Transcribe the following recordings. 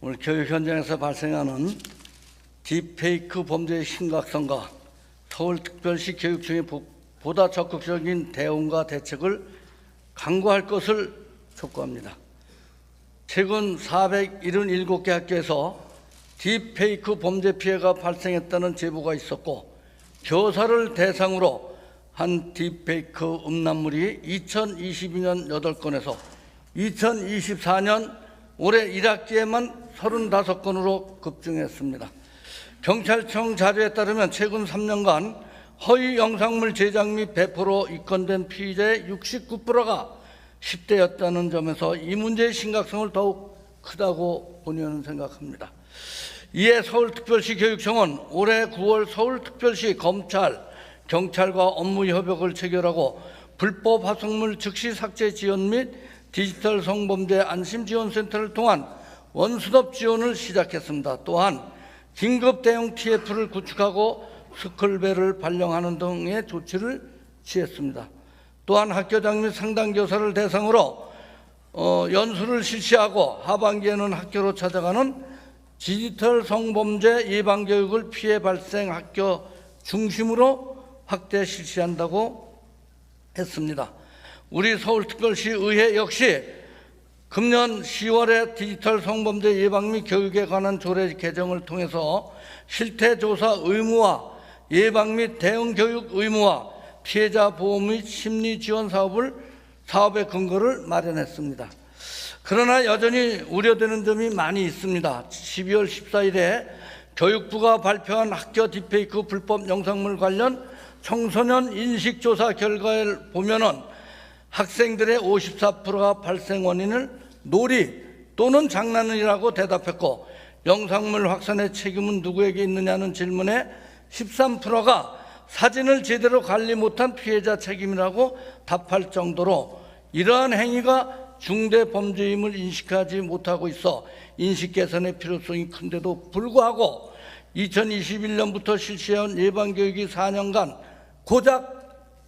오늘 교육 현장에서 발생하는 딥페이크 범죄의 심각성과 서울특별시 교육청의 보- 보다 적극적인 대응과 대책을 강구할 것을 촉구합니다. 최근 477개 학교에서 딥페이크 범죄 피해가 발생했다는 제보가 있었고 교사를 대상으로 한 딥페이크 음란물이 2022년 8건에서 2024년 올해 1학기에만 35건으로 급증했습니다. 경찰청 자료에 따르면 최근 3년간 허위 영상물 제작 및 배포로 입건된 피의자의 69%가 10대였다는 점에서 이 문제의 심각성을 더욱 크다고 본의원은 생각합니다. 이에 서울특별시 교육청은 올해 9월 서울특별시 검찰, 경찰과 업무 협약을 체결하고 불법 화성물 즉시 삭제 지원 및 디지털 성범죄 안심지원센터를 통한 원수업 지원을 시작했습니다. 또한 긴급 대응 TF를 구축하고 스쿨벨을 발령하는 등의 조치를 취했습니다. 또한 학교장 및 상당교사를 대상으로 어, 연수를 실시하고 하반기에는 학교로 찾아가는 디지털 성범죄 예방 교육을 피해 발생 학교 중심으로 확대 실시한다고 했습니다. 우리 서울특별시 의회 역시 금년 10월에 디지털 성범죄 예방 및 교육에 관한 조례 개정을 통해서 실태 조사 의무화, 예방 및 대응 교육 의무화, 피해자 보호 및 심리 지원 사업을 사업의 근거를 마련했습니다. 그러나 여전히 우려되는 점이 많이 있습니다. 12월 14일에 교육부가 발표한 학교 딥페이크 불법 영상물 관련 청소년 인식조사 결과를 보면은 학생들의 54%가 발생 원인을 놀이 또는 장난이라고 대답했고 영상물 확산의 책임은 누구에게 있느냐는 질문에 13%가 사진을 제대로 관리 못한 피해자 책임이라고 답할 정도로 이러한 행위가 중대 범죄임을 인식하지 못하고 있어 인식 개선의 필요성이 큰데도 불구하고 2021년부터 실시한 예방 교육이 4년간 고작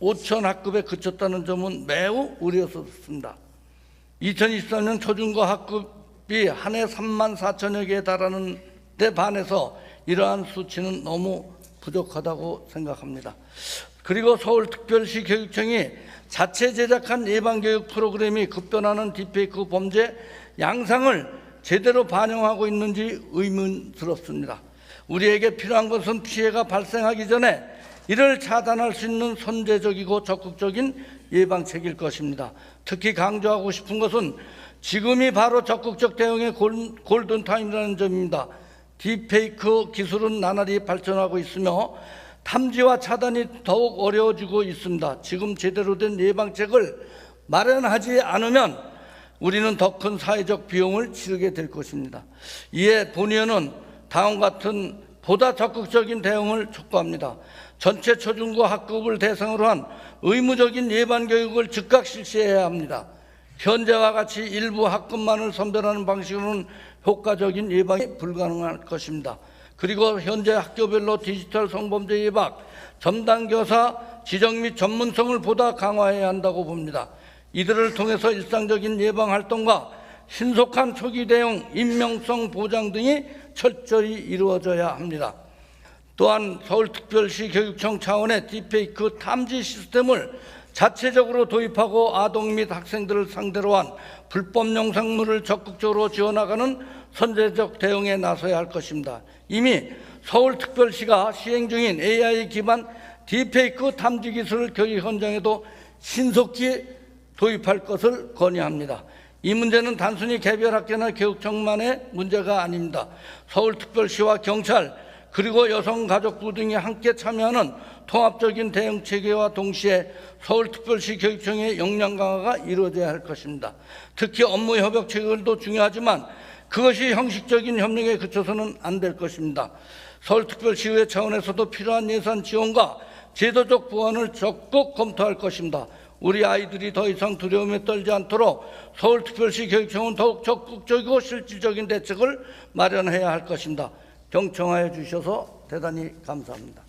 5천 학급에 그쳤다는 점은 매우 우려스럽습니다. 2023년 초중고 학급이 한 해 3만 4천여 개에 달하는 데 반해서 이러한 수치는 너무 부족하다고 생각합니다. 그리고 서울특별시 교육청이 자체 제작한 예방교육 프로그램이 급변하는 딥페이크 범죄 양상을 제대로 반영하고 있는지 의문스럽습니다. 우리에게 필요한 것은 피해가 발생하기 전에 이를 차단할 수 있는 선제적이고 적극적인 예방책일 것입니다. 특히 강조하고 싶은 것은 지금이 바로 적극적 대응의 골- 골든타임이라는 점입니다. 딥페이크 기술은 나날이 발전하고 있으며 탐지와 차단이 더욱 어려워지고 있습니다. 지금 제대로 된 예방책을 마련하지 않으면 우리는 더 큰 사회적 비용을 치르게 될 것입니다. 이에 본의원은 다음 같은 보다 적극적인 대응을 촉구합니다. 전체 초중고 학급을 대상으로 한 의무적인 예방 교육을 즉각 실시해야 합니다. 현재와 같이 일부 학급만을 선별하는 방식으로는 효과적인 예방이 불가능할 것입니다. 그리고 현재 학교별로 디지털 성범죄 예방, 전담 교사 지정 및 전문성을 보다 강화해야 한다고 봅니다. 이들을 통해서 일상적인 예방 활동과 신속한 초기 대응, 인명성 보장 등이 철저히 이루어져야 합니다. 또한 서울특별시 교육청 차원의 딥페이크 탐지 시스템을 자체적으로 도입하고 아동 및 학생들을 상대로 한 불법 영상물을 적극적으로 지원하가는 선제적 대응에 나서야 할 것입니다. 이미 서울특별시가 시행 중인 AI 기반 딥페이크 탐지 기술을 교육 현장에도 신속히 도입할 것을 건의합니다. 이 문제는 단순히 개별 학교나 교육청만의 문제가 아닙니다. 서울특별시와 경찰 그리고 여성가족부 등이 함께 참여하는 통합적인 대응 체계와 동시에 서울특별시 교육청의 역량 강화가 이루어져야 할 것입니다. 특히 업무 협약 체결도 중요하지만 그것이 형식적인 협력에 그쳐서는 안 될 것입니다. 서울특별시의회 차원에서도 필요한 예산 지원과 제도적 보완을 적극 검토할 것입니다. 우리 아이들이 더 이상 두려움에 떨지 않도록 서울특별시 교육청은 더욱 적극적이고 실질적인 대책을 마련해야 할 것입니다. 경청하여 주셔서 대단히 감사합니다.